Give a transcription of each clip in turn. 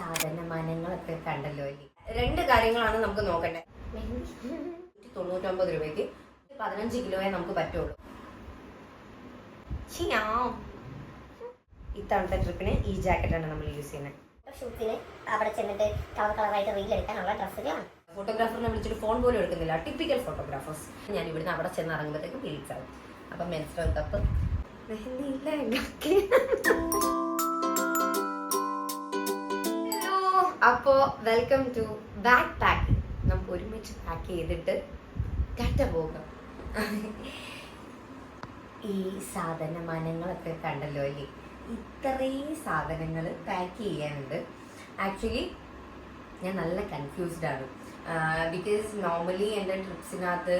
സാധനമാനങ്ങളൊക്കെ കണ്ടല്ലോ രണ്ട് കാര്യങ്ങളാണ് നമുക്ക് നോക്കണ്ടേ. തൊണ്ണൂറ്റൊമ്പത് രൂപയ്ക്ക് പതിനഞ്ച് കിലോയെ നമുക്ക് പറ്റുള്ളൂ. ഇത്തവണത്തെ ട്രിപ്പിന് ഈ ജാക്കറ്റാണ് നമ്മൾ യൂസ് ചെയ്യുന്നത്. ഷൂട്ടിന് അവിടെ ചെന്നിട്ട് കളർ കളറായിട്ട് റീൽ എടുക്കാനുള്ള ഡ്രസ്സുകളാണ് ഫോട്ടോഗ്രാഫറിനെ വിളിച്ചിട്ട് ഫോൺ പോലും എടുക്കുന്നില്ല. ടിപ്പിക്കൽ ഫോട്ടോഗ്രാഫേഴ്സ് ഞാൻ ഇവിടുന്ന് അവിടെ ചെന്ന് ഇറങ്ങുമ്പോഴത്തേക്കും വിളിച്ചാവും അപ്പം മെൻസ്ട്രൽ കപ്പ് മെഹന്തിയില്ല ഉണ്ടാക്കി അപ്പോ വെൽക്കം ടു ബാക്ക് പാക്ക് നമുക്ക് ഒരുമിച്ച് പാക്ക് ചെയ്തിട്ട് കറ്റ പോകാം. ഈ സാധന മനങ്ങളൊക്കെ കണ്ടല്ലോ അല്ലേ? ഇത്രയും സാധനങ്ങൾ പാക്ക് ചെയ്യാനുണ്ട്. ആക്ച്വലി ഞാൻ നല്ല കൺഫ്യൂസ്ഡ് ആണ്. ബിക്കോസ് നോർമലി എന്റെ ട്രിപ്സിനകത്ത്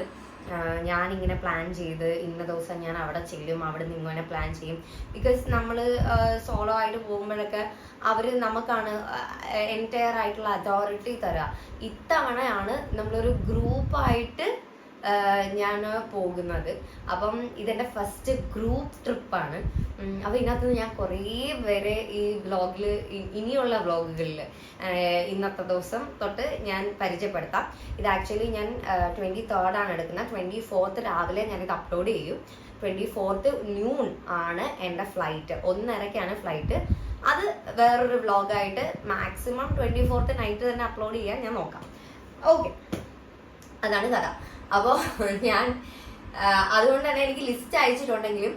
ഞാനിങ്ങനെ പ്ലാൻ ചെയ്ത് ഇന്ന ദിവസം ഞാൻ അവിടെ ചെല്ലും അവിടെ നിന്ന് ഇങ്ങനെ പ്ലാൻ ചെയ്യും. ബിക്കോസ് നമ്മൾ സോളോ ആയിട്ട് പോകുമ്പോഴൊക്കെ അവർ നമുക്കാണ് എന്റയർ ആയിട്ടുള്ള അതോറിറ്റി തരാ. ഇത്തവണയാണ് നമ്മളൊരു ഗ്രൂപ്പായിട്ട് ഞാൻ പോകുന്നത്. അപ്പം ഇതെന്റെ ഫസ്റ്റ് ഗ്രൂപ്പ് ട്രിപ്പാണ് അപ്പോൾ ഇതിനകത്ത് ഞാൻ കുറേ പേരെ ഈ വ്ളോഗിൽ ഇനിയുള്ള വ്ളോഗുകളിൽ ഇന്നത്തെ ദിവസം തൊട്ട് ഞാൻ പരിചയപ്പെടുത്താം. ഇത് ആക്ച്വലി ഞാൻ ട്വന്റി തേർഡാണ് എടുക്കുന്നത്. ട്വന്റി ഫോർത്ത് രാവിലെ ഞാനിത് അപ്ലോഡ് ചെയ്യും. ട്വന്റി ഫോർത്ത് ന്യൂൺ ആണ് എന്റെ ഫ്ലൈറ്റ് ഒന്നരക്കാണ് ഫ്ലൈറ്റ് അത് വേറൊരു വ്ളോഗായിട്ട് മാക്സിമം ട്വന്റി ഫോർത്ത് നൈറ്റ് തന്നെ അപ്ലോഡ് ചെയ്യാൻ ഞാൻ നോക്കാം. ഓക്കെ അതാണ് കഥ. അപ്പോൾ ഞാൻ അതുകൊണ്ട് തന്നെ എനിക്ക് ലിസ്റ്റ് അയച്ചിട്ടുണ്ടെങ്കിലും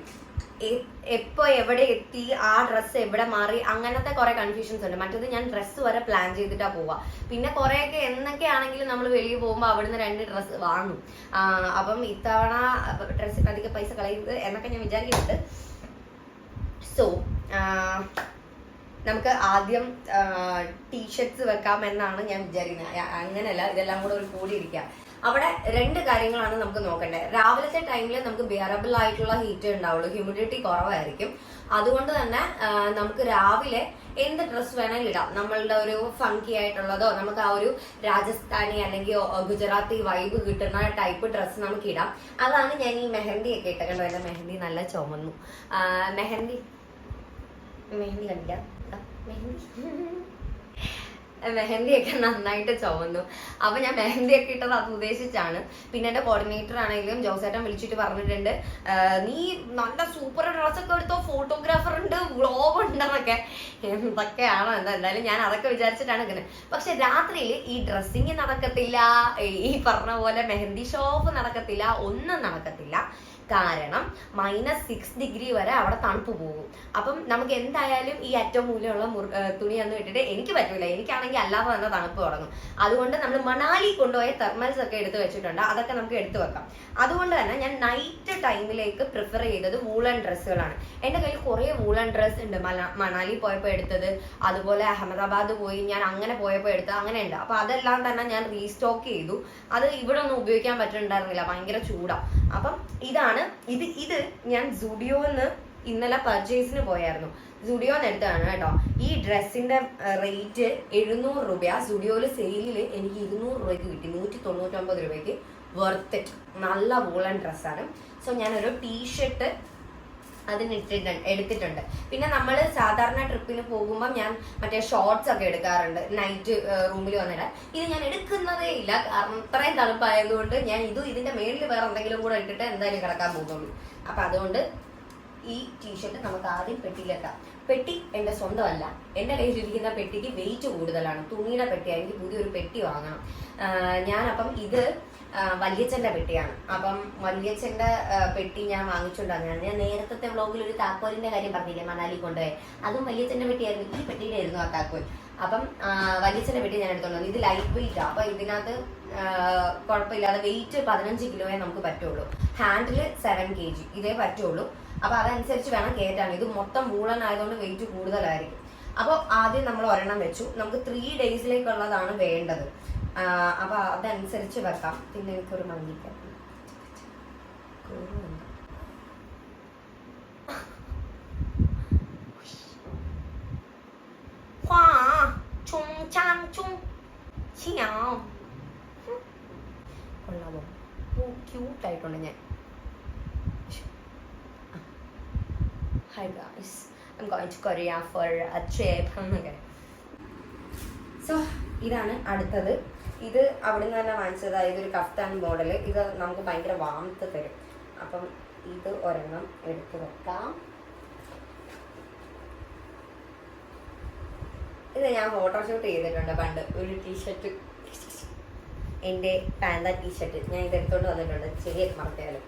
എപ്പോ എവിടെ എത്തി ആ ഡ്രസ്സ് എവിടെ മാറി അങ്ങനത്തെ കുറെ കൺഫ്യൂഷൻസ് ഉണ്ട്. മറ്റേത് ഞാൻ ഡ്രസ്സ് വരെ പ്ലാൻ ചെയ്തിട്ടാ പോവാ. പിന്നെ കുറെയൊക്കെ എന്നൊക്കെ ആണെങ്കിലും നമ്മൾ വെളിയിൽ പോകുമ്പോൾ അവിടുന്ന് രണ്ട് ഡ്രസ്സ് വാങ്ങും. അപ്പം ഇത്തവണ ഡ്രസ്സിന് അധികം പൈസ കളയരുത് എന്നൊക്കെ ഞാൻ വിചാരിക്കുന്നുണ്ട്. സോ നമുക്ക് ആദ്യം ടീഷർട്സ് വെക്കാം എന്നാണ് ഞാൻ വിചാരിക്കുന്നത് അങ്ങനെയല്ല ഇതെല്ലാം കൂടെ ഒരു കൂടി ഇരിക്കാം. അവിടെ രണ്ട് കാര്യങ്ങളാണ് നമുക്ക് നോക്കേണ്ടത് രാവിലത്തെ ടൈമിൽ നമുക്ക് ബിയറബിൾ ആയിട്ടുള്ള ഹീറ്റ് ഉണ്ടാവുള്ളൂ. ഹ്യൂമിഡിറ്റി കുറവായിരിക്കും. അതുകൊണ്ട് തന്നെ നമുക്ക് രാവിലെ എന്ത് ഡ്രസ്സ് വേണമെങ്കിലും ഇടാം. നമ്മളുടെ ഒരു ഫങ്കി ആയിട്ടുള്ളതോ നമുക്ക് ആ ഒരു രാജസ്ഥാനി അല്ലെങ്കിൽ ഗുജറാത്തി വൈബ് കിട്ടുന്ന ടൈപ്പ് ഡ്രസ്സ് നമുക്ക് ഇടാം. അതാണ് ഞാൻ ഈ മെഹന്തി ഒക്കെ ഇട്ട കണ്ടോ എന്റെ മെഹന്തി നല്ല ചുമന്നു. മെഹന്തി. മെഹന്തി കണ്ടില്ല. മെഹന്തി. മെഹന്തിയൊക്കെ നന്നായിട്ട് ചുവന്നു അപ്പൊ ഞാൻ മെഹന്തിയൊക്കെ ഇട്ടത് അത് ഉദ്ദേശിച്ചാണ്. പിന്നെ എന്റെ കോർഡിനേറ്റർ ആണെങ്കിലും ജോസേട്ടൻ വിളിച്ചിട്ട് പറഞ്ഞിട്ടുണ്ട് നീ നല്ല സൂപ്പർ ഡ്രസ്സൊക്കെ എടുത്തോ ഫോട്ടോഗ്രാഫർ ഉണ്ട് വ്ളോഗ് ഉണ്ടെന്നൊക്കെ. എന്തൊക്കെയാണോ എന്താ എന്തായാലും ഞാൻ അതൊക്കെ വിചാരിച്ചിട്ടാണ് ഇങ്ങനെ. പക്ഷെ രാത്രിയിൽ ഈ ഡ്രസ്സിങ് നടക്കത്തില്ല ഈ പറഞ്ഞ പോലെ മെഹന്തി ഷോപ്പ് നടക്കത്തില്ല ഒന്നും നടക്കത്തില്ല. കാരണം മൈനസ് സിക്സ് ഡിഗ്രി വരെ അവിടെ തണുപ്പ് പോകും. അപ്പം നമുക്ക് എന്തായാലും ഈ ഏറ്റവും മൂലമുള്ള മുറി ഏർ തുണി ഒന്നും ഇട്ടിട്ട് എനിക്ക് പറ്റൂല. എനിക്കാണെങ്കിൽ അല്ലാതെ തന്നെ തണുപ്പ് തുടങ്ങും. അതുകൊണ്ട് നമ്മൾ മണാലി കൊണ്ടുപോയ തെർമൽസ് ഒക്കെ എടുത്ത് വെച്ചിട്ടുണ്ട്. അതൊക്കെ നമുക്ക് എടുത്തു വെക്കാം. അതുകൊണ്ട് തന്നെ ഞാൻ നൈറ്റ് ടൈമിലേക്ക് പ്രിഫർ ചെയ്തത് വൂളൻ ഡ്രസ്സുകളാണ് എന്റെ കയ്യിൽ കുറേ വൂളൻ ഡ്രസ്സ് ഉണ്ട്. മണാലി പോയപ്പോൾ എടുത്തത്. അതുപോലെ അഹമ്മദാബാദ് പോയി. ഞാൻ അങ്ങനെ പോയപ്പോൾ എടുത്തത്. അങ്ങനെ ഉണ്ട്. അപ്പോൾ അതെല്ലാം തന്നെ ഞാൻ റീസ്റ്റോക്ക് ചെയ്തു. അത് ഇവിടെ ഒന്നും ഉപയോഗിക്കാൻ പറ്റുന്നുണ്ടായിരുന്നില്ല ഭയങ്കര ചൂടാണ് അപ്പം ഇതാണ് ഇത് ഇത് ഞാൻ സുഡിയോന്ന് ഇന്നലെ പർച്ചേസിന് പോയായിരുന്നു. സുഡിയോന്ന് എടുത്തതാണ് കേട്ടോ. ഈ ഡ്രസ്സിന്റെ റേറ്റ് എഴുന്നൂറ് രൂപ സുഡിയോയിൽ സെയിലിൽ എനിക്ക് ഇരുന്നൂറ് രൂപയ്ക്ക് കിട്ടി. നൂറ്റി തൊണ്ണൂറ്റൊമ്പത് രൂപയ്ക്ക് വർത്ത് നല്ല വൂളൻ ഡ്രസ്സാണ് സോ ഞാനൊരു ടീഷർട്ട് അതിന് ഇട്ടിട്ടുണ്ട് എടുത്തിട്ടുണ്ട്. പിന്നെ നമ്മൾ സാധാരണ ട്രിപ്പിന് പോകുമ്പോൾ ഞാൻ മറ്റേ ഷോർട്സ് ഒക്കെ എടുക്കാറുണ്ട്. നൈറ്റ് റൂമിൽ വന്നിട്ട് ഇത് ഞാൻ എടുക്കുന്നതേ ഇല്ല. കാരണം ഇത്രയും തണുപ്പായതുകൊണ്ട് ഞാൻ ഇതും ഇതിന്റെ മേളിൽ വേറെ എന്തെങ്കിലും കൂടെ ഇട്ടിട്ട് എന്തായാലും കിടക്കാൻ പോകുന്നുള്ളൂ അപ്പൊ അതുകൊണ്ട് ഈ ടീഷർട്ട് നമുക്ക് ആദ്യം പെട്ടിയിലെത്താം പെട്ടി എന്റെ സ്വന്തമല്ല. എന്റെ കയ്യിലിരിക്കുന്ന പെട്ടിക്ക് വെയിറ്റ് കൂടുതലാണ്. തുണിയുടെ പെട്ടി എനിക്ക് പുതിയൊരു പെട്ടി വാങ്ങണം. ഞാനപ്പം ഇത് വല്യച്ഛന്റെ പെട്ടിയാണ്. അപ്പം വല്യച്ഛന്റെ പെട്ടി ഞാൻ വാങ്ങിച്ചുകൊണ്ടാണ്. ഞാൻ നേരത്തെ വ്ലോഗിൽ ഒരു താക്കോലിന്റെ കാര്യം പറഞ്ഞില്ലേ മണാലി കൊണ്ടുപോയി. അതും വല്യച്ഛന്റെ പെട്ടിയായിരുന്നു. ഈ പെട്ടിയിലായിരുന്നു ആ താക്കോൽ. അപ്പം വല്യച്ഛന്റെ പെട്ടി ഞാൻ എടുത്തോളൂ ഇത് ലൈറ്റ് വെയിറ്റ് ആ. അപ്പൊ ഇതിനകത്ത് കുഴപ്പമില്ലാതെ വെയിറ്റ് പതിനഞ്ച് കിലോയെ നമുക്ക് പറ്റുള്ളൂ. ഹാൻഡിൽ സെവൻ കെ ജി ഇതേ പറ്റുള്ളൂ. അപ്പൊ അതനുസരിച്ച് വേണം കയറ്റാൻ. ഇത് മൊത്തം വൂളൻ ആയതുകൊണ്ട് വെയിറ്റ് കൂടുതലായിരിക്കും. അപ്പോൾ ആദ്യം നമ്മൾ ഒരെണ്ണം വെച്ചു. നമുക്ക് ത്രീ ഡേയ്സിലേക്കുള്ളതാണ് വേണ്ടത്. ആഹ് അപ്പൊ അതനുസരിച്ച് വെക്കാം. പിന്നെ എനിക്കൊരു മന്തിക്കാം കൊള്ളാമോ? ക്യൂട്ടായിട്ടുണ്ട് ഞാൻ. Hi guys, I'm going to Korea for a trip. Okay. So ഇതാണ് അടുത്തത്. ഇത് അവിടുന്ന് തന്നെ വാങ്ങിച്ചത്. ഇതൊരു കഫ്താൻ മോഡൽ ഇത് നമുക്ക് ഭയങ്കര വാമത്ത് തരും. അപ്പം ഇത് ഒരെണ്ണം എടുത്തു വെക്കാം. ഇത് ഞാൻ ഫോട്ടോഷൂട്ട് ചെയ്തിട്ടുണ്ട് പണ്ട്. ഒരു ടീഷർട്ട് എന്റെ പാന്ത ടീഷർട്ട് ഞാൻ ഇത് എടുത്തോണ്ട് വന്നിട്ടുണ്ട്. ചെറിയ മറക്കാലും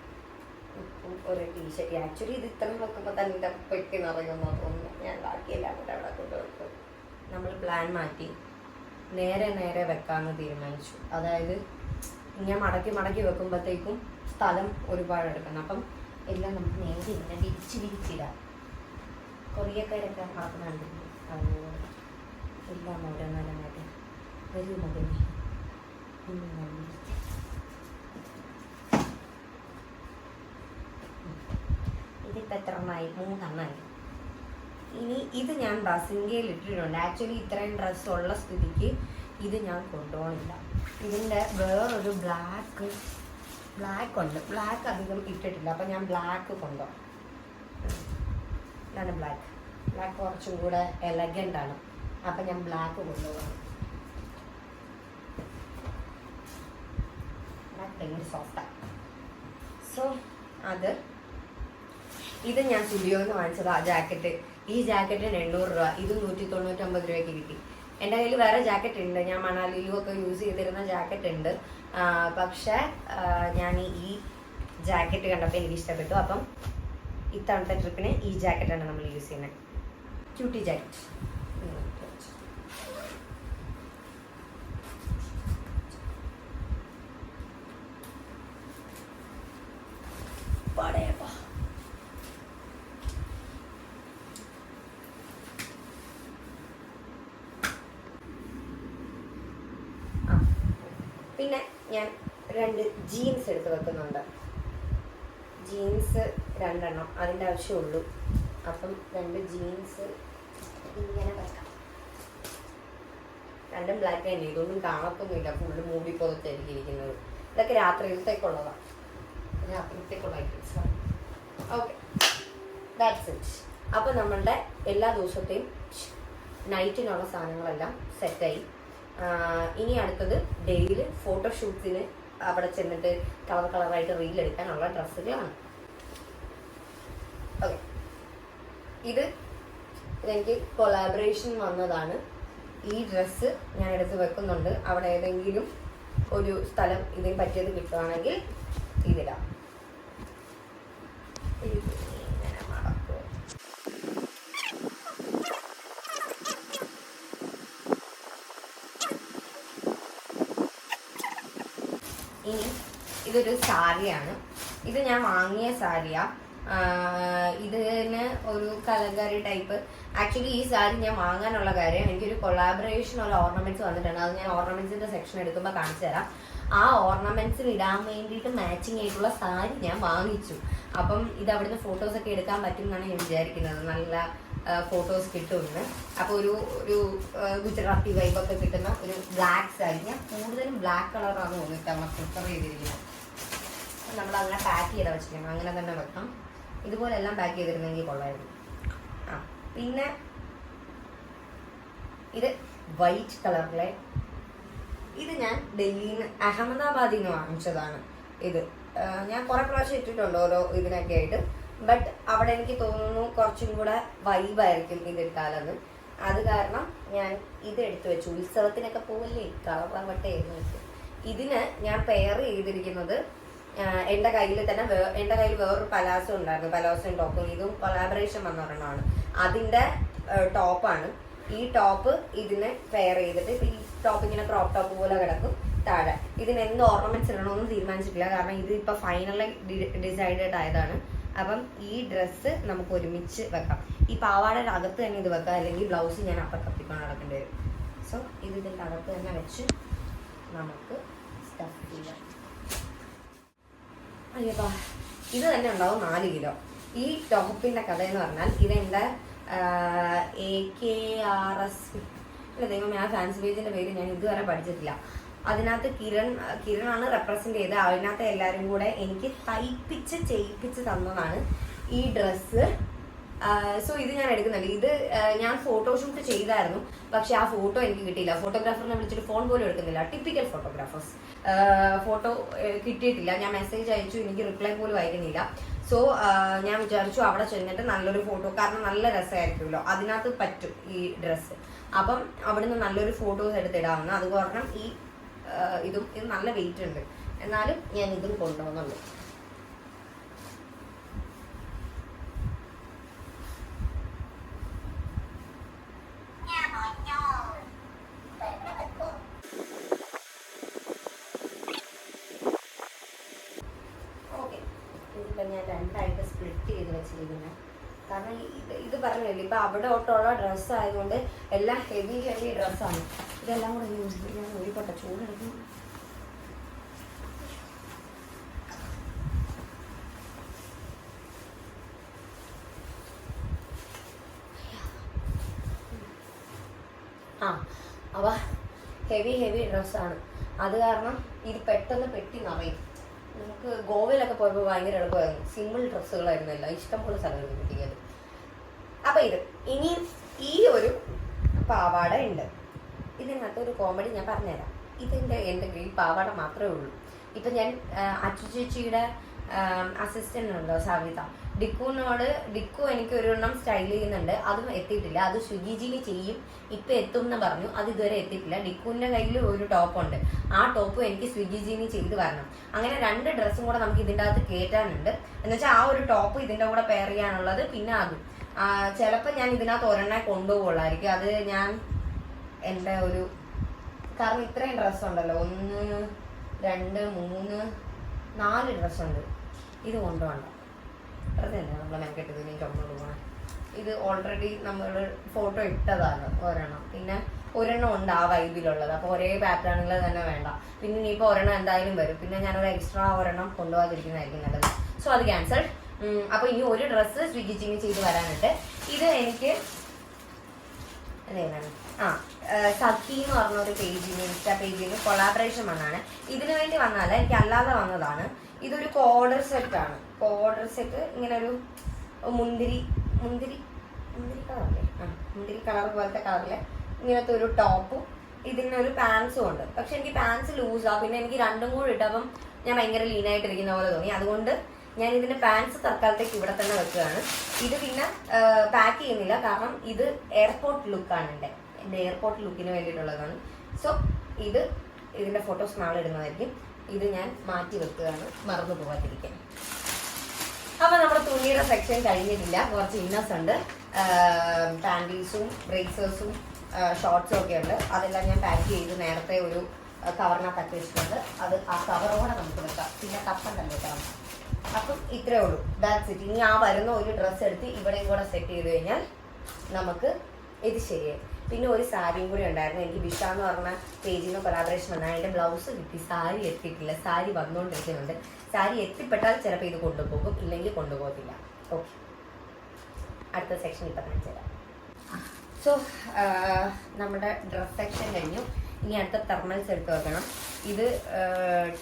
ഒരു ടീഷർട്ട് ആക്ച്വലി ഇത് ഇത്ര നോക്കുമ്പോൾ തന്നെ പെട്ടി നിറയുമെന്നോ തോന്നുന്നു. ഞാൻ ബാക്കിയെല്ലാം കൂടെ അവിടെ കൊണ്ടുവെക്കും. നമ്മൾ പ്ലാൻ മാറ്റി. നേരെ നേരെ വെക്കാമെന്ന് തീരുമാനിച്ചു. അതായത് ഞാൻ മടക്കി മടക്കി വെക്കുമ്പോഴത്തേക്കും സ്ഥലം ഒരുപാട് എടുക്കണം. അപ്പം എല്ലാം നമുക്ക് നേരെ ഇങ്ങനെ വിരിച്ച് വിരിച്ചിടാം കൊറിയക്കാരൊക്കെ മറക്കുന്നുണ്ട് അതുപോലെ എല്ലാം ഓരോന്നാലായിട്ട് വരൂ. ഇതിപ്പോൾ എത്ര എണ്ണമായി മൂന്നെണ്ണമായി ഇനി ഇത് ഞാൻ ബസിങ്കയിൽ ഇട്ടിട്ടുണ്ട് ആക്ച്വലി ഇത്രയും ഡ്രസ്സ് ഉള്ള സ്ഥിതിക്ക് ഇത് ഞാൻ കൊണ്ടുപോകണില്ല ഇതിന്റെ വേറൊരു ബ്ലാക്ക് ബ്ലാക്ക് ഉണ്ട്. ബ്ലാക്ക് അധികം ഇട്ടിട്ടില്ല. അപ്പം ഞാൻ ബ്ലാക്ക് കൊണ്ടുപോകാം ഇതാണ് ബ്ലാക്ക് ബ്ലാക്ക് കുറച്ചും കൂടെ എലഗന്റ് ആണ്. അപ്പം ഞാൻ ബ്ലാക്ക് കൊണ്ടുപോകാം. സോഫ്റ്റാണ് സോ അത് ഇത് ഞാൻ സ്റ്റുഡിയോയിൽ നിന്ന് വാങ്ങിച്ചത് ആ ജാക്കറ്റ് ഈ ജാക്കറ്റിന് എണ്ണൂറ് രൂപ. ഇത് നൂറ്റി തൊണ്ണൂറ്റൊമ്പത് രൂപയ്ക്ക് കിട്ടി. എന്റെ കയ്യിൽ വേറെ ജാക്കറ്റ് ഉണ്ട്. ഞാൻ മണാലിയിലും ഒക്കെ യൂസ് ചെയ്തിരുന്ന ജാക്കറ്റ് ഉണ്ട്. പക്ഷേ ഞാൻ ഈ ജാക്കറ്റ് കണ്ടപ്പോൾ എനിക്ക് ഇഷ്ടപ്പെട്ടു. അപ്പം ഇത്തവണത്തെ ട്രിപ്പിന് ഈ ജാക്കറ്റാണ് നമ്മൾ യൂസ് ചെയ്യുന്നത്. ക്യൂട്ടി ജാക്കറ്റ് പടയപ്പാ ആ. പിന്നെ ഞാൻ രണ്ട് ജീൻസ് എടുത്ത് വെക്കുന്നുണ്ട്. ജീൻസ് രണ്ടെണ്ണം അതിന്റെ ആവശ്യമുള്ളൂ. അപ്പം രണ്ട് ജീൻസ് ഇങ്ങനെ വെക്കാം. രണ്ടും ബ്ലാക്ക് തന്നെ ഇതൊന്നും കാണത്തൊന്നുമില്ല. ഫുള്ള് മൂടി പുറത്തായിരിക്കും ഇരിക്കുന്നത് ഇതൊക്കെ രാത്രിയിലത്തേക്കുള്ളതാണ് രാത്രിയിലത്തേക്കുള്ള ഐറ്റംസ് ഓക്കെ ദാറ്റ്സ് ഇറ്റ് അപ്പോൾ നമ്മളുടെ എല്ലാ ദിവസത്തെയും നൈറ്റിനുള്ള സാധനങ്ങളെല്ലാം സെറ്റായി ഇനി അടുത്തത് ഡെയിലി ഫോട്ടോഷൂട്ട്സിന് അവിടെ ചെന്നിട്ട് കളർ കളറായിട്ട് റീൽ എടുക്കാനുള്ള ഡ്രസ്സുകളാണ്. ഓക്കെ ഇത് എനിക്ക് കൊളാബറേഷൻ വന്നതാണ്. ഈ ഡ്രസ്സ് ഞാൻ എടുത്ത് വെക്കുന്നുണ്ട്. അവിടെ ഏതെങ്കിലും ഒരു സ്ഥലം ഇതിന് പറ്റിയത് കിട്ടുവാണെങ്കിൽ ഇതിടാം ഇത് ഇങ്ങനെ മടക്കും ഇനി ഇതൊരു സാരിയാണ്. ഇത് ഞാൻ വാങ്ങിയ സാരിയാ. ഇതിന് ഒരു കലങ്കാരി ടൈപ്പ്. ആക്ച്വലി ഈ സാരി ഞാൻ വാങ്ങാനുള്ള കാര്യം എനിക്കൊരു കൊളാബറേഷൻ ഉള്ള ഓർണമെന്റ്സ് വന്നിട്ടുണ്ട്. അത് ഞാൻ ഓർണമെന്റ്സിന്റെ സെക്ഷൻ എടുക്കുമ്പോൾ കാണിച്ചു തരാം. ആ ഓർണമെന്റ്സിൽ ഇടാൻ വേണ്ടിയിട്ട് മാച്ചിങ് ആയിട്ടുള്ള സാരി ഞാൻ വാങ്ങിച്ചു. അപ്പം ഇത് അവിടുന്ന് ഫോട്ടോസ് ഒക്കെ എടുക്കാൻ പറ്റും എന്നാണ് ഞാൻ വിചാരിക്കുന്നത്. നല്ല ഫോട്ടോസ് കിട്ടുമെന്ന്. അപ്പോൾ ഒരു ഒരു ഗുജറാത്തി വൈബൊക്കെ കിട്ടുന്ന ഒരു ബ്ലാക്ക് സാരി. ഞാൻ കൂടുതലും ബ്ലാക്ക് കളറാണ് തോന്നിയിട്ട് പ്രിഫർ ചെയ്തിരിക്കുന്നത്. നമ്മൾ അങ്ങനെ പാക്ക് ചെയ്താൽ വെച്ചിരിക്കണം അങ്ങനെ തന്നെ വെക്കാം. ഇതുപോലെ എല്ലാം പാക്ക് ചെയ്തിരുന്നെങ്കിൽ കൊള്ളായിരുന്നു. ആ പിന്നെ ഇത് വൈറ്റ് കളറിലെ ഇത് ഞാൻ ഡൽഹിയിൽ നിന്ന് അഹമ്മദാബാദിൽ നിന്ന് വാങ്ങിച്ചതാണ്. ഇത് ഞാൻ കുറെ പ്രാവശ്യം ഇട്ടിട്ടുണ്ട് ഓരോ ഇതിനൊക്കെ ആയിട്ട്. ബട്ട് അവിടെ എനിക്ക് തോന്നുന്നു കുറച്ചും കൂടെ വൈബായിരിക്കും ഇത് ഇട്ടാലെന്ന് അത് കാരണം ഞാൻ ഇത് എടുത്തു വെച്ചു. ഉത്സവത്തിനൊക്കെ പോവല്ലേ? കളർ എന്ന് വെച്ചു. ഇതിന് ഞാൻ പെയർ ചെയ്തിരിക്കുന്നത് എന്റെ കയ്യിൽ തന്നെ എന്റെ കയ്യിൽ വേറൊരു പലാസോ ഉണ്ടായിരുന്നു പലാസോയും ടോപ്പും ഇതും കൊളാബറേഷൻ വന്ന അതിന്റെ ടോപ്പാണ് ഈ ടോപ്പ് ഇതിനെ പെയർ ചെയ്തിട്ട് ഈ ടോപ്പ് ഇങ്ങനെ ക്രോപ്പ് ടോപ്പ് പോലെ കിടക്കും താഴെ. ഇതിന് എന്ത് ഓർണമെന്റ്സ് ഇടണമെന്ന് തീരുമാനിച്ചിട്ടില്ല. കാരണം ഇത് ഇപ്പൊ ഫൈനലി ഡിസൈഡഡ് ആയതാണ്. അപ്പം ഈ ഡ്രസ്സ് നമുക്ക് ഒരുമിച്ച് വെക്കാം. ഈ പാവാടയുടെ അകത്ത് തന്നെ ഇത് വെക്കാം. അല്ലെങ്കിൽ ബ്ലൗസ് ഞാൻ അപ്പം തപ്പിക്കൊണ്ട് നടക്കേണ്ടി വരും. സോ ഇത് ഇതിന്റെ അകത്ത് തന്നെ വെച്ച് നമുക്ക് സ്റ്റഫ് ചെയ്യാം. അയ്യപ്പാ ഇത് തന്നെ ഉണ്ടാവും നാല് കിലോ. ഈ ടോപ്പിന്റെ കഥ എന്ന് പറഞ്ഞാൽ ഇതെന്റെ എ കെ ആർ എസ് അല്ല ദൈവം ആ ഫാൻസ് പേജിന്റെ പേര് ഞാൻ ഇതുവരെ പഠിച്ചിട്ടില്ല. അതിനകത്ത് കിരൺ കിരണാണ് റെപ്രസെന്റ് ചെയ്ത് അതിനകത്ത് എല്ലാവരും കൂടെ എനിക്ക് തയ്പ്പിച്ച് ചെയ്യിപ്പിച്ച് തന്നതാണ് ഈ ഡ്രസ്സ് സോ ഇത് ഞാൻ എടുക്കുന്നുണ്ട്. ഇത് ഞാൻ ഫോട്ടോഷൂട്ട് ചെയ്തായിരുന്നു. പക്ഷെ ആ ഫോട്ടോ എനിക്ക് കിട്ടിയില്ല. ഫോട്ടോഗ്രാഫറിനെ വിളിച്ചിട്ട് ഫോൺ പോലും എടുക്കുന്നില്ല. ടിപ്പിക്കൽ ഫോട്ടോഗ്രാഫേഴ്സ് ഫോട്ടോ കിട്ടിയിട്ടില്ല. ഞാൻ മെസ്സേജ് അയച്ചു. എനിക്ക് റിപ്ലൈ പോലും അയക്കുന്നില്ല സോ ഞാൻ വിചാരിച്ചു അവിടെ ചെന്നിട്ട് നല്ലൊരു ഫോട്ടോ കാരണം നല്ല രസമായിരിക്കുമല്ലോ. അതിനകത്ത് പറ്റും ഈ ഡ്രസ്സ് അപ്പം അവിടുന്ന് നല്ലൊരു ഫോട്ടോസ് എടുത്തിടാവുന്ന അത് കാരണം ഈ ഇതും ഇത് നല്ല വെയിറ്റ് ഉണ്ട്. എന്നാലും ഞാൻ ഇതും കൊണ്ടുപോകുന്നുള്ളൂ ഓക്കെ ഇതിപ്പോൾ ഞാൻ രണ്ടായിട്ട് സ്പ്ലിറ്റ് ചെയ്ത് വെച്ചിരിക്കുന്നത് കാരണം ഇത് ഇത് ഇപ്പം അവിടെ ഡ്രസ്സ് ആയതുകൊണ്ട് എല്ലാം ഹെവി ഹെവി ഡ്രസ്സാണ് ഇതെല്ലാം കൂടെ ഞാൻ ഊരിക്കോട്ടെ ചൂടെടുക്കും. ആ അവ ഹെവി ഹെവി ഡ്രസ്സാണ് അത് കാരണം ഇത് പെട്ടെന്ന് പെട്ടി നിറയും. നമുക്ക് ഗോവയിലൊക്കെ പോയപ്പോൾ ഭയങ്കര എളുപ്പമായിരുന്നു. സിമ്പിൾ ഡ്രസ്സുകളായിരുന്നല്ല ഇഷ്ടംപോലെ സ്ഥലങ്ങളിൽ കിട്ടിയത് അപ്പൊ ഇത് ഇനി ഈ ഒരു പാവാട ഉണ്ട്. ഇതിനകത്ത് ഒരു കോമഡി ഞാൻ പറഞ്ഞുതരാം. ഇതിന്റെ എന്റെ ഈ പാവാട മാത്രമേ ഉള്ളൂ. ഇപ്പൊ ഞാൻ അച്ചു ചേച്ചിയുടെ അസിസ്റ്റന്റ് ഉണ്ടോ സവിത? ഡിക്കുവിനോട് ഡിക്കു എനിക്ക് ഒരു എണ്ണം സ്റ്റൈൽ ചെയ്യുന്നുണ്ട്. അതും എത്തിയിട്ടില്ല. അത് സ്വിഗിജിന് ചെയ്യും. ഇപ്പൊ എത്തും എന്ന് പറഞ്ഞു. അത് ഇതുവരെ എത്തിയിട്ടില്ല. ഡിക്കുവിന്റെ കയ്യിൽ ഒരു ടോപ്പ് ഉണ്ട്. ആ ടോപ്പ് എനിക്ക് സ്വിഗിജിന് ചെയ്ത് വരണം. അങ്ങനെ രണ്ട് ഡ്രസ്സും കൂടെ നമുക്ക് ഇതിന്റെ അകത്ത് കയറ്റാനുണ്ട് എന്നുവെച്ചാൽ ആ ഒരു ടോപ്പ് ഇതിന്റെ കൂടെ പെയർ ചെയ്യാനുള്ളത് പിന്നെ അതും ചിലപ്പോൾ ഞാൻ ഇതിനകത്ത് ഒരെണ്ണേ കൊണ്ടുപോകുള്ളായിരിക്കും അത് ഞാൻ എന്റെ ഒരു കാരണം ഇത്രയും ഡ്രസ്സ് ഉണ്ടല്ലോ. ഒന്ന് രണ്ട് മൂന്ന് നാല് ഡ്രസ്സുണ്ട് ഇത് കൊണ്ടുപോകണ്ട. വെറുതെ തന്നെ നമ്മൾ മെനക്കെട്ട് ഇതിനെ ചുമന്നു പോകണം ഇത് ഓൾറെഡി നമ്മൾ ഫോട്ടോ ഇട്ടതാണ് ഒരെണ്ണം. പിന്നെ ഒരെണ്ണം ഉണ്ട് ആ വൈബിലുള്ളത് അപ്പോൾ ഒരേ പാറ്റേണിൽ തന്നെ വേണ്ട. പിന്നെ ഇനിയിപ്പോൾ ഒരെണ്ണം എന്തായാലും വരും. പിന്നെ ഞാനൊരു എക്സ്ട്രാ ഒരെണ്ണം കൊണ്ടുപോകാതിരിക്കുന്നതായിരിക്കും നല്ലത്. സോ അത് ക്യാൻസൽ അപ്പോൾ ഇനി ഒരു ഡ്രസ്സ് സ്റ്റിച്ചിങ് ചെയ്ത് വരാനുണ്ട് ഇത് എനിക്ക് ആ സഖി എന്ന് പറഞ്ഞ ഒരു പേജിന് ഇൻസ്റ്റാ പേജിന് കൊളാബറേഷൻ വന്നാണ്. ഇതിനു വേണ്ടി വന്നതല്ല എനിക്ക് അല്ലാതെ വന്നതാണ്. ഇതൊരു കോഡർ ആണ്. കോഡർ സെറ്റ് ഇങ്ങനെ ഒരു മുന്തിരി മുന്തിരി മുന്തിരി കളറല്ലേ ആ മുന്തിരി കളർ പോലത്തെ കളറിൽ ഇങ്ങനത്തെ ഒരു ടോപ്പും ഇതിനൊരു പാൻസും ഉണ്ട്. പക്ഷെ എനിക്ക് പാൻസ് ലൂസാ പിന്നെ എനിക്ക് രണ്ടും കൂടി ഇട്ടപ്പം ഞാൻ ഭയങ്കര ലീനായിട്ടിരിക്കുന്ന പോലെ തോന്നി. അതുകൊണ്ട് ഞാൻ ഇതിന്റെ പാൻസ് തൽക്കാലത്തേക്ക് ഇവിടെ തന്നെ വെക്കുകയാണ്. ഇത് പിന്നെ പാക്ക് ചെയ്യുന്നില്ല. കാരണം ഇത് എയർപോർട്ട് ലുക്കാണ് എന്റെ. എന്റെ എയർപോർട്ട് ലുക്കിന് വേണ്ടിയിട്ടുള്ളതാണ്. സോ ഇത് ഇതിന്റെ ഫോട്ടോസ് നാളെ ഇടുന്നതായിരിക്കും. ഇത് ഞാൻ മാറ്റി വെക്കുകയാണ്. മറന്നു പോകാതിരിക്കാൻ അപ്പൊ നമ്മുടെ തുണിയുടെ സെക്ഷൻ കഴിഞ്ഞിട്ടില്ല. കുറച്ച് ഇന്നേഴ്സ് ഉണ്ട്. പാന്റീസും ബ്രേസേഴ്സും ഷോർട്സും ഒക്കെ ഉണ്ട്. അതെല്ലാം ഞാൻ പാക്ക് ചെയ്ത് നേരത്തെ ഒരു കവറിനകത്ത് വെച്ചിട്ടുണ്ട്. അത് ആ കവറോടെ നമുക്ക് വെക്കാം. പിന്നെ കപ്പണ്ടല്ലോ വെക്കണം അപ്പം ഇത്രേ ഉള്ളൂ. ദാറ്റ്സ് ഇറ്റ് ഇനി ആ വരുന്ന ഒരു ഡ്രസ്സ് എടുത്ത് ഇവിടെയും കൂടെ സെറ്റ് ചെയ്ത് കഴിഞ്ഞാൽ നമുക്ക് ഇത് ശരിയായി. പിന്നെ ഒരു സാരിയും കൂടി ഉണ്ടായിരുന്നു. എനിക്ക് വിഷ എന്ന് പറഞ്ഞ പേജിൽ നിന്ന് കൊലാബറേഷൻ വന്നാൽ അതിന്റെ ബ്ലൗസ് കിട്ടി. സാരി എത്തിയിട്ടില്ല. സാരി വന്നുകൊണ്ടിരിക്കുന്നുണ്ട് സാരി എത്തിപ്പെട്ടാൽ ചിലപ്പോൾ ഇത് കൊണ്ടുപോകും. ഇല്ലെങ്കിൽ കൊണ്ടുപോകത്തില്ല. ഓക്കെ അടുത്ത സെക്ഷൻ ഇപ്പം കാണിച്ചു തരാം. സോ നമ്മുടെ ഡ്രസ് സെക്ഷൻ കഴിഞ്ഞു. ഇനി അടുത്ത തെർമൽസ് എടുത്ത് വെക്കണം. ഇത്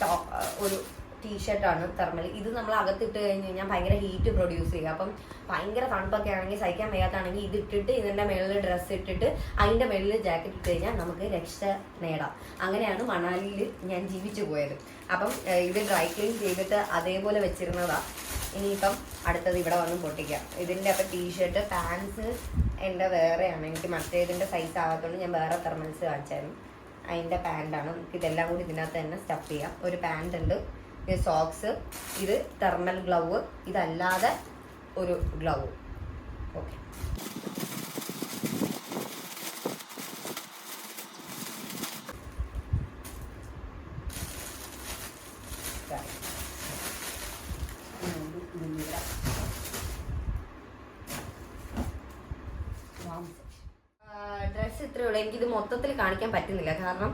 ടോപ്പ് ഒരു ടീഷർട്ടാണ് തെർമൽ ഇത് നമ്മൾ അകത്തിട്ട് കഴിഞ്ഞ് കഴിഞ്ഞാൽ ഭയങ്കര ഹീറ്റ് പ്രൊഡ്യൂസ് ചെയ്യുക. അപ്പം ഭയങ്കര തണുപ്പൊക്കെ ആണെങ്കിൽ സഹിക്കാൻ വയ്യാത്താണെങ്കിൽ ഇത് ഇട്ടിട്ട് ഇതിന്റെ മേളിൽ ഡ്രസ്സ് ഇട്ടിട്ട് അതിന്റെ മേളിൽ ജാക്കറ്റ് ഇട്ട് കഴിഞ്ഞാൽ നമുക്ക് രക്ഷ നേടാം. അങ്ങനെയാണ് മണാലിയിൽ ഞാൻ ജീവിച്ചു പോയത്. അപ്പം ഇത് ഡ്രൈ ക്ലീൻ ചെയ്തിട്ട് അതേപോലെ വെച്ചിരുന്നതാണ് ഇനിയിപ്പം അടുത്തത് ഇവിടെ വന്ന് പൊട്ടിക്കാം. ഇതിന്റെ അപ്പം ടീഷർട്ട് പാൻസ് എന്റെ വേറെയാണ്. എനിക്ക് മറ്റേതിന്റെ സൈസ് ആകാത്തതുകൊണ്ട് ഞാൻ വേറെ തെർമൽസ് കാണിച്ചായിരുന്നു. അതിന്റെ പാന്റാണ് നമുക്ക് ഇതെല്ലാം കൂടി ഇതിനകത്ത് തന്നെ സ്റ്റഫ് ചെയ്യാം. ഒരു പാന്റ് ഉണ്ട്. ഇത് സോക്സ് ഇത് തെർമൽ ഗ്ലൗവ് ഇതല്ലാതെ ഒരു ഗ്ലൗവ് ഓക്കെ ഡ്രസ്സ് ഇത്രയേ ഉള്ളൂ. എനിക്കിത് മൊത്തത്തിൽ കാണിക്കാൻ പറ്റുന്നില്ല. കാരണം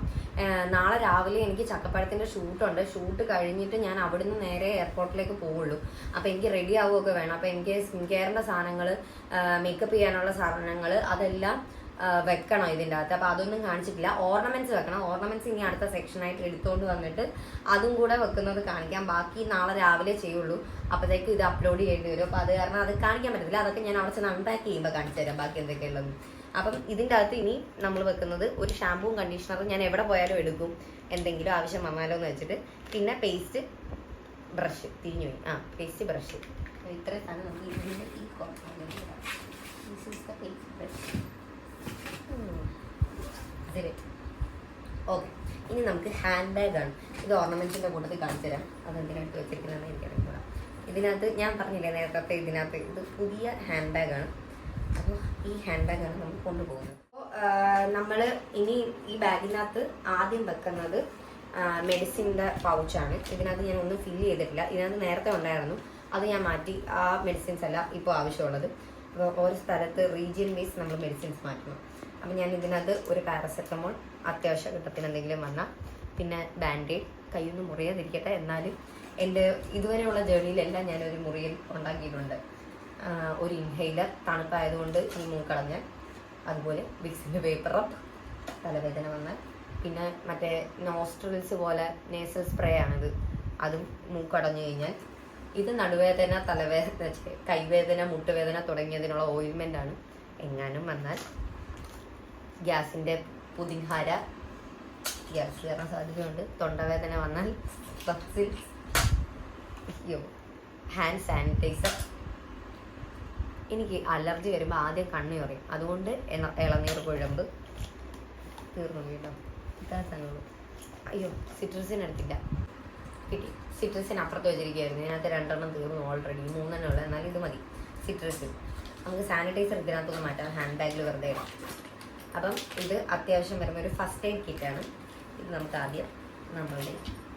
നാളെ രാവിലെ എനിക്ക് ചക്കപ്പഴത്തിന്റെ ഷൂട്ടുണ്ട്. ഷൂട്ട് കഴിഞ്ഞിട്ട് ഞാൻ അവിടുന്ന് നേരെ എയർപോർട്ടിലേക്ക് പോവുള്ളൂ. അപ്പൊ എനിക്ക് റെഡി ആവുകയൊക്കെ വേണം. അപ്പൊ എനിക്ക് സ്കിൻ കെയറിന്റെ സാധനങ്ങൾ മേക്കപ്പ് ചെയ്യാനുള്ള സാധനങ്ങൾ അതെല്ലാം വെക്കണം ഇതിന്റെ അകത്ത്? അപ്പോൾ അതൊന്നും കാണിച്ചിട്ടില്ല. ഓർണമെന്റ്സ് വെക്കണം. ഓർണമെന്റ്സ് ഇനി അടുത്ത സെക്ഷനായിട്ട് എടുത്തുകൊണ്ട് വന്നിട്ട് അതും കൂടെ വെക്കുന്നത് കാണിക്കാം. ബാക്കി നാളെ രാവിലെ ചെയ്യുള്ളൂ. അപ്പോഴത്തേക്ക് ഇത് അപ്ലോഡ് ചെയ്യേണ്ടി വരും. അപ്പോൾ അത് കാരണം അത് കാണിക്കാൻ പറ്റത്തില്ല. അതൊക്കെ ഞാൻ അവിടെ ചെന്ന് അൺപാക്ക് ചെയ്യുമ്പോൾ കാണിച്ചു തരാം ബാക്കി എന്തൊക്കെയുള്ളത് അപ്പം ഇതിന്റെ അകത്ത് ഇനി നമ്മൾ വെക്കുന്നത് ഒരു ഷാമ്പൂവും കണ്ടീഷണറും ഞാൻ എവിടെ പോയാലും എടുക്കും. എന്തെങ്കിലും ആവശ്യം വന്നാലോ എന്ന് വെച്ചിട്ട്. പിന്നെ പേസ്റ്റ് ബ്രഷ് തിരിഞ്ഞു പോയി. ആ പേസ്റ്റ് ബ്രഷ് ഇത്രയും സാധനം നമുക്ക് ഇതിന്റെ ഈ. ഓക്കെ ഇനി നമുക്ക് ഹാൻഡ് ബാഗാണ് ആണ്. ഇത് ഓർണമെന്റ്സിന്റെ കൂട്ടത്തിൽ കാണിച്ചു തരാം. അതെന്തിനടുത്ത് വെച്ചിരിക്കുന്നതെന്ന് എനിക്കറിയാം ഇതിനകത്ത് ഞാൻ പറഞ്ഞില്ലേ നേരത്തെ ഇതിനകത്ത് ഇത് പുതിയ ഹാൻഡ് ബാഗാണ് ആണ്. അപ്പോൾ ഈ ഹാൻഡ് ബാഗാണ് നമ്മൾ കൊണ്ടുപോകുന്നത്. അപ്പോൾ നമ്മൾ ഇനി ഈ ബാഗിനകത്ത് ആദ്യം വെക്കുന്നത് മെഡിസിന്റെ പൗച്ചാണ് ഇതിനകത്ത് ഞാൻ ഒന്നും ഫില്ല് ചെയ്തിട്ടില്ല. ഇതിനകത്ത് നേരത്തെ ഉണ്ടായിരുന്നു. അത് ഞാൻ മാറ്റി ആ മെഡിസിൻസ് അല്ല ഇപ്പോൾ ആവശ്യമുള്ളത്. അപ്പോൾ ഓരോ സ്ഥലത്ത് റീജിയൻ വൈസ് നമ്മൾ മെഡിസിൻസ് മാറ്റണം. അപ്പം ഞാൻ ഇതിനകത്ത് ഒരു പാരസെറ്റമോൾ അത്യാവശ്യ ഘട്ടത്തിന് എന്തെങ്കിലും വന്നാൽ പിന്നെ ബാൻഡേഡ് കയ്യൊന്നും മുറിയാതിരിക്കട്ടെ. എന്നാലും എന്റെ ഇതുവരെയുള്ള ജേർണിയിലെല്ലാം ഞാനൊരു മുറിയിൽ ഉണ്ടാക്കിയിട്ടുണ്ട്. ഒരു ഇൻഹെയിലർ തണുപ്പായതുകൊണ്ട് ഈ മൂക്കളഞ്ഞ് അതുപോലെ വിക്സിന്റെ പേപ്പർ തലവേദന വന്നാൽ. പിന്നെ മറ്റേ നോസ്ട്രിൽസ് പോലെ നേസൽ സ്പ്രേ ആണിത്. അതും മൂക്കടഞ്ഞു കഴിഞ്ഞാൽ ഇത് നടുവേദന തലവേദന കൈവേദന മുട്ടുവേദന തുടങ്ങിയതിനുള്ള ഓയിൽമെന്റ് ആണ്. എങ്ങാനും വന്നാൽ ഗ്യാസിന്റെ പുതിഹാര ഗ്യാസ് കയറാൻ സാധ്യതയുണ്ട്. തൊണ്ടവേദന വന്നാൽ ബക്സിൽ അയ്യോ ഹാൻഡ് സാനിറ്റൈസർ എനിക്ക് അലർജി വരുമ്പോൾ ആദ്യം കണ്ണു കുറയും അതുകൊണ്ട് ഇളനീർ കുഴമ്പ് തീർന്നു കേട്ടോ. ഇതാ സംഗതി അയ്യോ സിട്രസിന് എടുത്തില്ല. കിട്ടി. സിട്രസിന് അപ്പുറത്ത് വെച്ചിരിക്കുകയായിരുന്നു. ഇതിനകത്ത് രണ്ടെണ്ണം തീർന്നു ഓൾറെഡി മൂന്നെണ്ണം ഉള്ളത് എന്നാലും ഇത് മതി. സിട്രസ് നമുക്ക് സാനിറ്റൈസർ ഇതിനകത്തൊന്ന് മാറ്റാം. ഹാൻഡ് ബാഗിൽ വെറുതെ ഇടാം. അപ്പം ഇത് അത്യാവശ്യം വരുന്ന ഒരു ഫസ്റ്റ് എയ്ഡ് കിറ്റാണ് ഇത് നമുക്ക് ആദ്യം നമ്മളുടെ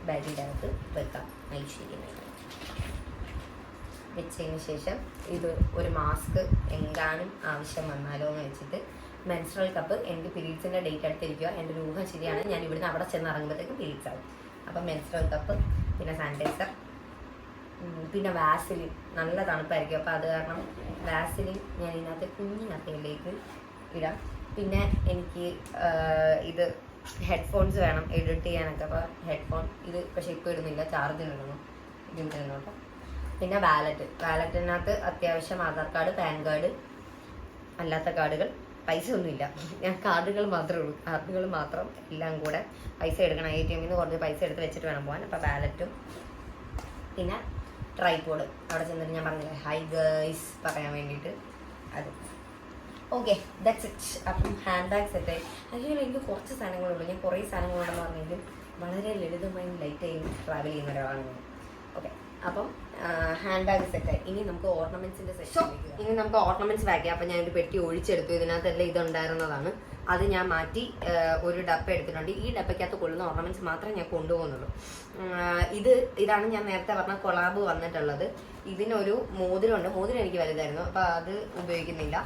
ബാഗിന്റെ അകത്ത് വെക്കാം. ഐശ്വര്യമായിട്ട് വെച്ചതിന് ശേഷം ഇത് ഒരു മാസ്ക് എങ്ങാനും ആവശ്യം വന്നാലോ എന്ന് വെച്ചിട്ട് മെൻസ്ട്രൽ കപ്പ് എനിക്ക് പീരീഡ്സിന്റെ ഡേറ്റ് അടുത്തിരിക്കുക എന്റെ ഒരു ഊഹം ശരിയാണ് ഞാൻ ഇവിടുന്ന് അവിടെ ചെന്ന് ഇറങ്ങുമ്പോഴത്തേക്കും പീരീഡ്സ് ആവും. അപ്പം മെൻസ്ട്രൽ കപ്പ് പിന്നെ സാനിറ്റൈസർ പിന്നെ വാസിലിൻ നല്ല തണുപ്പായിരിക്കും. അപ്പോൾ അത് കാരണം വാസിലിൻ ഞാൻ ഇതിനകത്ത് കുഞ്ഞു കത്തയിലേക്ക് ഇടാം. പിന്നെ എനിക്ക് ഇത് ഹെഡ്ഫോൺസ് വേണം. എഡിറ്റ് ചെയ്യാനൊക്കെ. അപ്പോൾ ഹെഡ്ഫോൺ ഇത് പക്ഷേ ഇപ്പോൾ ഇടുന്നില്ല ചാർജിലിടണം ഇതിന്റെ കേട്ടോ പിന്നെ വാലറ്റ് വാലറ്റിനകത്ത് അത്യാവശ്യം ആധാർ കാർഡ് പാൻ കാർഡ് അല്ലാത്ത കാർഡുകൾ പൈസ ഒന്നുമില്ല. ഞാൻ കാർഡുകൾ മാത്രമേ ഉള്ളൂ. കാർഡുകൾ മാത്രം എല്ലാം കൂടെ പൈസ എടുക്കണം. എ ടി എമ്മിൽ നിന്ന് കുറച്ച് പൈസ എടുത്ത് വെച്ചിട്ട് വേണം പോകാൻ. അപ്പോൾ വാലറ്റും പിന്നെ ട്രൈപോഡ് അവിടെ ചെന്നിട്ട് ഞാൻ പറഞ്ഞില്ലേ ഹൈ ഗേൾസ് പറയാൻ വേണ്ടിയിട്ട്. അത്. ഓക്കെ ദാറ്റ്സ് ഇറ്റ് അപ്പം ഹാൻഡ് ബാഗ് സെറ്റായി അയ്യോ എനിക്ക് കുറച്ച് സാധനങ്ങളുള്ളൂ. ഞാൻ കുറേ സാധനങ്ങളുണ്ടെന്ന് പറഞ്ഞെങ്കിലും വളരെ ലളിതമായും ലൈറ്റായും ട്രാവൽ ചെയ്യുന്ന ഒരാളാണ് ഓക്കെ അപ്പം ഹാൻഡ് ബാഗ് സെറ്റായി ഇനി നമുക്ക് ഓർണമെന്റ്സിന്റെ സെറ്റ് ഇനി നമുക്ക് ഓർണമെന്റ്സ് ബാഗ് അപ്പം ഞാൻ ഒരു പെട്ടി ഒഴിച്ചെടുത്തു. ഇതിനകത്തെല്ലാം ഇതുണ്ടായിരുന്നതാണ്. അത് ഞാൻ മാറ്റി ഒരു ഡപ്പ എടുത്തിട്ടുണ്ട്. ഈ ഡപ്പയ്ക്കകത്ത് കൊള്ളുന്ന ഓർണമെന്റ്സ് മാത്രമേ ഞാൻ കൊണ്ടുപോകുന്നുള്ളൂ. ഇത് ഇതാണ് ഞാൻ നേരത്തെ പറഞ്ഞ കൊളാബ് വന്നിട്ടുള്ളത്. ഇതിനൊരു മോതിരമുണ്ട്. മോതിരം എനിക്ക് വലുതായിരുന്നു. അപ്പം അത് ഉപയോഗിക്കുന്നില്ല.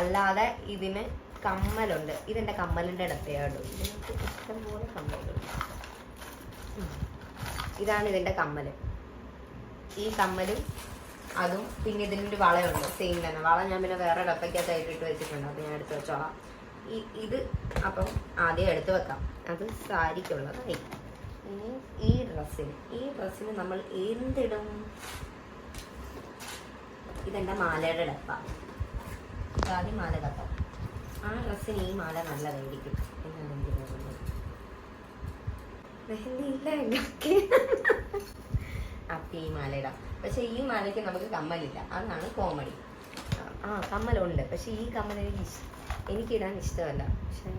അല്ലാതെ ഇതിന് കമ്മലുണ്ട്. ഇതെന്റെ കമ്മലിന്റെ ഡപ്പയാണ്. ഇതിനകത്ത് ഇഷ്ടംപോലെ കമ്മലുണ്ട്. ഇതാണ് ഇതിന്റെ കമ്മൽ. ഈ കമ്മലും അതും പിന്നെ ഇതിനൊരു വളയുണ്ട്. സെയിം തന്നെ. വള ഞാൻ പിന്നെ വേറെ ഡപ്പയ്ക്കകത്തായിട്ട് ഇട്ടിട്ട് വെച്ചിട്ടുണ്ട്. അത് ഞാൻ എടുത്ത് വെച്ചോളാം. ഈ ഇത് അപ്പം ആദ്യം എടുത്ത് വെക്കാം. അത് സാരിക്കുള്ളതായി. ഇനി ഈ ഡ്രസ്സിന്. ഈ ഡ്രസ്സിന് നമ്മൾ എന്തിടും? ഇതെന്റെ മാലയുടെ ഡപ്പ. ആദ്യം മാല കത്താം ആ ഡ്രസ്സിന് ഈ മാല നല്ലതായിരിക്കും. എന്നാണ് എനിക്ക് തോന്നുന്നത് മെഹന്തി ഇല്ല അപ്പം മാല ഇടാം പക്ഷെ ഈ മാലയ്ക്ക് നമുക്ക് കമ്മലില്ല. അതാണ് കോമഡി ആ കമ്മലുണ്ട്. പക്ഷെ ഈ കമ്മൽ എനിക്ക് എനിക്കിടാൻ ഇഷ്ടമല്ല. പക്ഷെ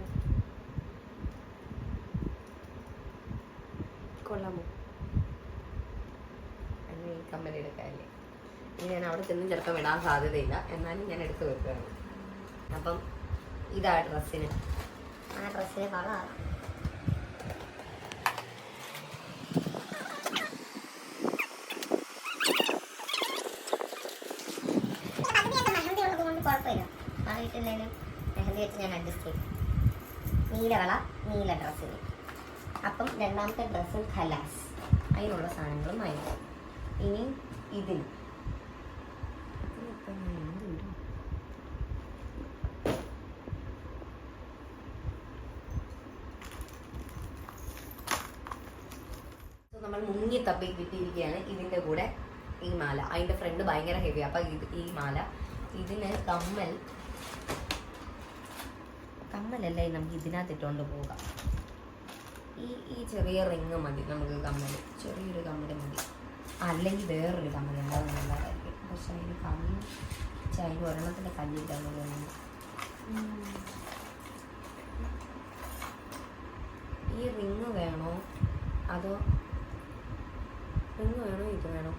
കൊള്ളാമോ? അങ്ങനെ ഈ കമ്മൽ എടുക്കാല്ലേ ഇനി ഞാൻ അവിടെ ചെന്നും ചിലപ്പം ഇടാൻ സാധ്യതയില്ല. എന്നാലും ഞാൻ എടുത്തു വെക്കുകയാണ്. അപ്പം ഇതാ ഡ്രസ്സിന്. ആ ഡ്രസ്സിന് വള എന്തായാലും മെഹന്തി വെച്ച് ഞാൻ അഡ്ജസ്റ്റ് ചെയ്തു നീലവള നീല ഡ്രസ്സിന് അപ്പം രണ്ടാമത്തെ ഡ്രസ്സ് ഖലാസ്. അതിനുള്ള സാധനങ്ങളും വാങ്ങിക്കും. ഇനി ഇതിന് നമ്മൾ മുങ്ങി തപ്പി കിട്ടിയിരിക്കുകയാണ്. ഇതിന്റെ കൂടെ ഈ മാല. അതിന്റെ ഫ്രണ്ട് ഭയങ്കര ഹെവി അപ്പം ഇത് ഈ മാല. ഇതിന് കമ്മൽ കമ്മലല്ല നമുക്ക് ഇതിനകത്ത് ഇട്ടുകൊണ്ട് പോകാം. ഈ ഈ ചെറിയ റിങ് മതി നമുക്ക് കമ്മൽ ചെറിയൊരു കമ്മൽ മതി. അല്ലെങ്കിൽ വേറൊരു കമ്മൽ ഉണ്ടാവും നല്ലതായിരിക്കും. പക്ഷെ അതിന് കമ്മി അതിന് ഒരെണ്ണത്തിന്റെ കല്ലിട്ടാന്ന് തോന്നുന്നു ഈ റിങ് വേണോ? അതോ റിങ് വേണോ? ഇത് വേണോ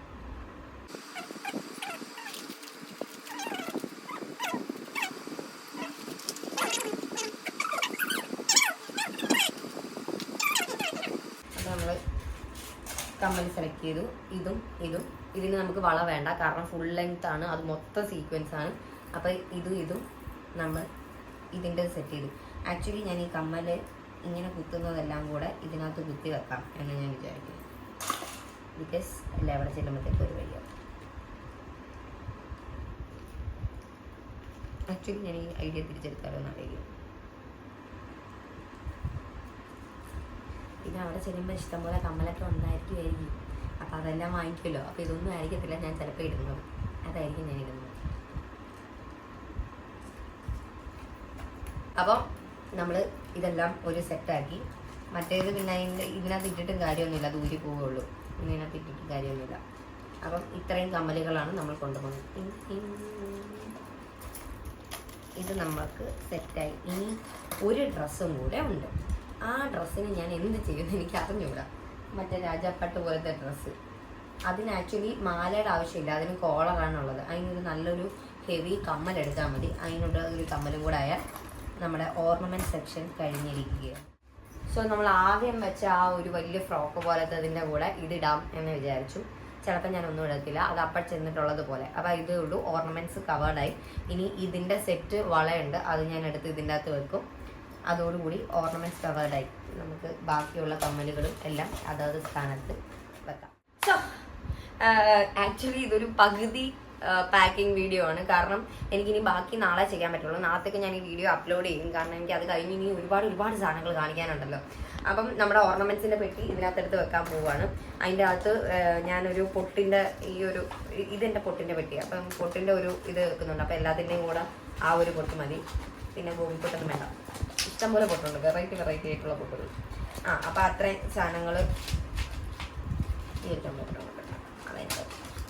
അപ്പോൾ നമ്മൾ കമ്മൽ സെലക്ട് ചെയ്തു. ഇതും ഇതും. ഇതിന് നമുക്ക് വള വേണ്ട. കാരണം ഫുൾ ലെങ്ത് ആണ്. അത് മൊത്തം സീക്വൻസ് ആണ്. അപ്പോൾ ഇതും ഇതും നമ്മൾ ഇതിന്റെ സെറ്റ് ചെയ്തു. ആക്ച്വലി ഞാൻ ഈ കമ്മൽ ഇങ്ങനെ കുത്തുന്നതെല്ലാം കൂടെ ഇതിനകത്ത് കുത്തി വെക്കാം എന്ന് ഞാൻ വിചാരിക്കുന്നു. ബിക്കോസ് എല്ലാം എവിടെ ചെല്ലുമ്പോഴത്തേക്ക് ഒരു വഴിയാവും ആക്ച്വലി ഞാൻ ഈ ഐഡിയ തിരിച്ചെടുത്താലോ എന്നറിയില്ല പിന്നെ അവിടെ ചെല്ലുമ്പോൾ ഇഷ്ടംപോലെ കമ്മലൊക്കെ ഉണ്ടായിരിക്കുമായിരിക്കും അപ്പോൾ അതെല്ലാം വാങ്ങിക്കുമല്ലോ. അപ്പോൾ ഇതൊന്നും ആയിരിക്കത്തില്ല. ഞാൻ ചിലപ്പോൾ ഇടുന്നത്. അതായിരിക്കും ഞാൻ ഇടുന്നത്. അപ്പം നമ്മൾ ഇതെല്ലാം ഒരു സെറ്റാക്കി മറ്റേത് പിന്നെ അതിന്റെ ഇതിനകത്ത് ഇട്ടിട്ടും കാര്യമൊന്നുമില്ല. ദൂരി പോവുള്ളൂ പിന്നെ ഇതിനകത്ത് ഇട്ടിട്ടും കാര്യമൊന്നുമില്ല. അപ്പം ഇത്രയും കമ്മലുകളാണ് നമ്മൾ കൊണ്ടുപോകുന്നത്. ഇത് നമ്മൾക്ക് സെറ്റായി ഇനി ഒരു ഡ്രസ്സും കൂടെ ഉണ്ട്. ആ ഡ്രസ്സിന് ഞാൻ എന്ത് ചെയ്യുമെന്ന് എനിക്ക് അറിഞ്ഞൂടാ മറ്റേ രാജാപ്പട്ട് പോലത്തെ ഡ്രസ്സ്. അതിന് ആക്ച്വലി മാലയുടെ ആവശ്യമില്ല. അതിന് കോളറാണുള്ളത് അതിനൊരു നല്ലൊരു ഹെവി കമ്മൽ എടുത്താൽ മതി. അതിനുള്ള ഒരു കമ്മലും കൂടെ ആയാൽ നമ്മുടെ ഓർണമെന്റ് സെക്ഷൻ കഴിഞ്ഞിരിക്കുകയാണ്. സോ നമ്മൾ ആദ്യം വെച്ച ആ ഒരു വലിയ ഫ്രോക്ക് പോലത്തെ അതിന്റെ കൂടെ ഇതിടാം എന്ന് വിചാരിച്ചു. ചിലപ്പോൾ ഞാൻ ഒന്നും ഇടത്തില്ല. അത് അപ്പം ചെന്നിട്ടുള്ളത് പോലെ. അപ്പോൾ ഇതേ ഉള്ളൂ. ഓർണമെന്റ്സ് കവേർഡായി. ഇനി ഇതിന്റെ സെറ്റ് വളയുണ്ട്. അത് ഞാൻ എടുത്ത് ഇതിന്റെ അകത്ത് വെക്കും. അതോടുകൂടി ഓർണമെന്റ്സ് കവേർഡായി നമുക്ക് ബാക്കിയുള്ള കമ്മലുകളും എല്ലാം അതാത് സ്ഥാനത്ത് വെക്കാം. സോ ആക്ച്വലി ഇതൊരു പകുതി പാക്കിംഗ് വീഡിയോ ആണ്. കാരണം എനിക്കിനി ബാക്കി നാളെ ചെയ്യാൻ പറ്റുള്ളൂ. നാളത്തേക്ക് ഞാൻ ഈ വീഡിയോ അപ്ലോഡ് ചെയ്യും. കാരണം എനിക്ക് അത് കഴിഞ്ഞ് ഇനി ഒരുപാട് ഒരുപാട് സാധനങ്ങൾ കാണിക്കാനുണ്ടല്ലോ. അപ്പം നമ്മുടെ ഓർണമെന്റ്സിന്റെ പെട്ടി ഇതിനകത്തെടുത്ത് വെക്കാൻ പോവുകയാണ് അതിന്റെ അകത്ത് ഞാനൊരു പൊട്ടിന്റെ ഈ ഒരു ഇതെന്റെ പൊട്ടിന്റെ പെട്ടി. അപ്പം പൊട്ടിന്റെ ഒരു ഇത് വെക്കുന്നുണ്ട്. അപ്പം എല്ലാത്തിന്റെയും കൂടെ ആ ഒരു പൊട്ട് മതി. പിന്നെ ഭൂമിപ്പൊട്ടൊന്നും വേണ്ട. ഇഷ്ടംപോലെ പൊട്ടുണ്ട്. വെറൈറ്റി വെറൈറ്റി ആയിട്ടുള്ള പൊട്ടുകൾ. ആ അപ്പം അത്രയും സാധനങ്ങൾ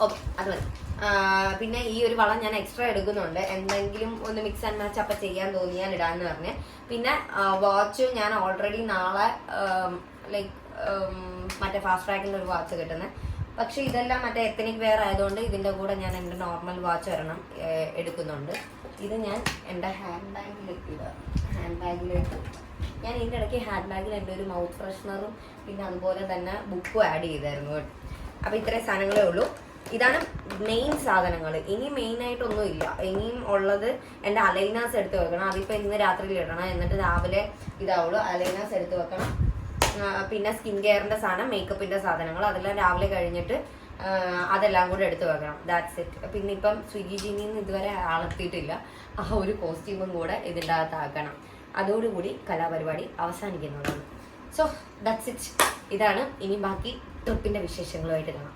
ഓക്കെ അത് മതി. പിന്നെ ഈ ഒരു വളം ഞാൻ എക്സ്ട്രാ എടുക്കുന്നുണ്ട്. എന്തെങ്കിലും ഒന്ന് മിക്സ് ആൻഡ് മാച്ച് അപ്പം ചെയ്യാൻ തോന്നിയാൽ ഇടാന്ന് പറഞ്ഞ്. പിന്നെ വാച്ച് ഞാൻ ഓൾറെഡി നാളെ ലൈക്ക് മറ്റേ ഫാസ്റ്റ് ട്രാക്കിന്റെ ഒരു വാച്ച് കിട്ടുന്നത് പക്ഷെ ഇതെല്ലാം മറ്റേ എത്തനിക് വെയർ ആയതുകൊണ്ട് ഇതിന്റെ കൂടെ ഞാൻ എന്റെ നോർമൽ വാച്ച് ഒരെണ്ണം എടുക്കുന്നുണ്ട്. ഇത് ഞാൻ എന്റെ ഹാൻഡ് ബാഗിലേക്ക് ഇടുക. ഹാൻഡ് ബാഗിലേക്ക് ഞാൻ ഇതിന്റെ ഇടയ്ക്ക് ഹാൻഡ് ബാഗിൽ എന്റെ ഒരു മൗത്ത് ഫ്രഷ്നറും പിന്നെ അതുപോലെ തന്നെ ബുക്കും ആഡ് ചെയ്തായിരുന്നു കേട്ടോ. അപ്പോൾ ഇത്രയും സാധനങ്ങളേ ഉള്ളൂ. ഇതാണ് മെയിൻ സാധനങ്ങൾ ഇനി മെയിൻ ആയിട്ടൊന്നും ഇല്ല. ഇനിയും ഉള്ളത് എന്റെ അലൈനാസ് എടുത്ത് വെക്കണം. അതിപ്പോൾ ഇന്ന് രാത്രിയിൽ ഇടണം. എന്നിട്ട് രാവിലെ ഇതാവുള്ളൂ. അലൈനാസ് എടുത്ത് വെക്കണം. പിന്നെ സ്കിൻ കെയറിന്റെ സാധനം മേക്കപ്പിന്റെ സാധനങ്ങൾ. അതെല്ലാം രാവിലെ കഴിഞ്ഞിട്ട് അതെല്ലാം കൂടെ എടുത്തു വെക്കണം. ദാറ്റ്സ് ഇറ്റ് പിന്നെ ഇപ്പം സ്വിഗ്ഗി ജിനിന്ന് ഇതുവരെ ആളെത്തിയിട്ടില്ല ആ ഒരു കോസ്റ്റ്യൂമും കൂടെ ഇതിന്റെ അകത്താക്കണം അതോടുകൂടി കലാപരിപാടി അവസാനിക്കുന്നതാണ്. സോ ദാറ്റ്സ് ഇറ്റ് ഇതാണ് ഇനി ബാക്കി ട്രിപ്പിന്റെ വിശേഷങ്ങളുമായിട്ട് കാണാം.